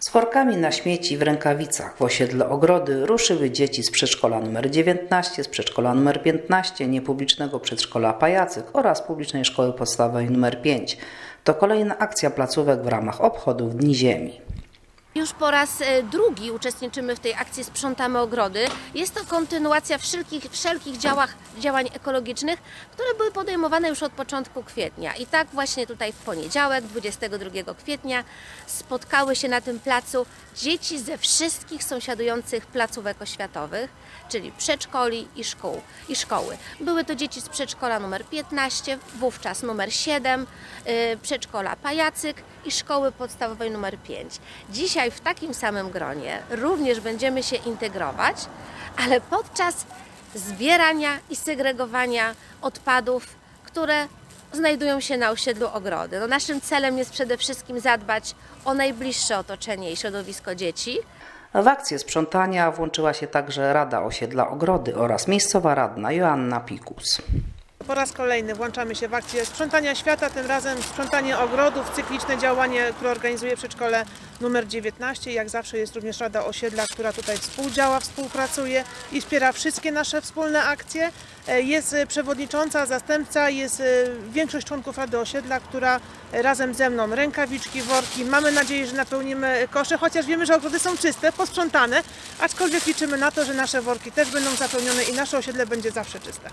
Z workami na śmieci w rękawicach w osiedle Ogrody ruszyły dzieci z przedszkola nr 19, z przedszkola nr 15, niepublicznego przedszkola Pajacyk oraz publicznej szkoły podstawowej nr 5. To kolejna akcja placówek w ramach obchodów Dni Ziemi. Już po raz e, drugi uczestniczymy w tej akcji Sprzątamy Ogrody. Jest to kontynuacja wszelkich, wszelkich działach, działań ekologicznych, które były podejmowane już od początku kwietnia. I tak właśnie tutaj w poniedziałek, 22 kwietnia, spotkały się na tym placu dzieci ze wszystkich sąsiadujących placówek oświatowych, czyli przedszkoli i szkół i szkoły. Były to dzieci z przedszkola numer 15, wówczas numer 7, y, przedszkola Pajacyk i szkoły podstawowej numer 5. Dzisiaj w takim samym gronie również będziemy się integrować, ale podczas zbierania i segregowania odpadów, które znajdują się na osiedlu ogrody. No naszym celem jest przede wszystkim zadbać o najbliższe otoczenie i środowisko dzieci, W akcję sprzątania włączyła się także Rada Osiedla Ogrody oraz miejscowa radna Joanna Pikus. Po raz kolejny włączamy się w akcję sprzątania świata, tym razem sprzątanie ogrodów, cykliczne działanie, które organizuje przedszkole numer 19. Jak zawsze jest również Rada Osiedla, która tutaj współdziała, współpracuje i wspiera wszystkie nasze wspólne akcje. E, Jest e, przewodnicząca, zastępca, jest e, większość członków Rady Osiedla, która razem ze mną rękawiczki, worki. Mamy nadzieję, że napełnimy kosze, chociaż wiemy, że ogrody są czyste, posprzątane, aczkolwiek liczymy na to, że nasze worki też będą zapełnione i nasze osiedle będzie zawsze czyste.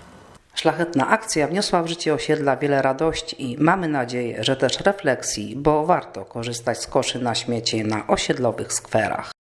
Szlachetna akcja wniosła w życie osiedla wiele radości i mamy nadzieję, że też refleksji, bo warto korzystać z koszy na śmiecie na osiedlowych skwerach.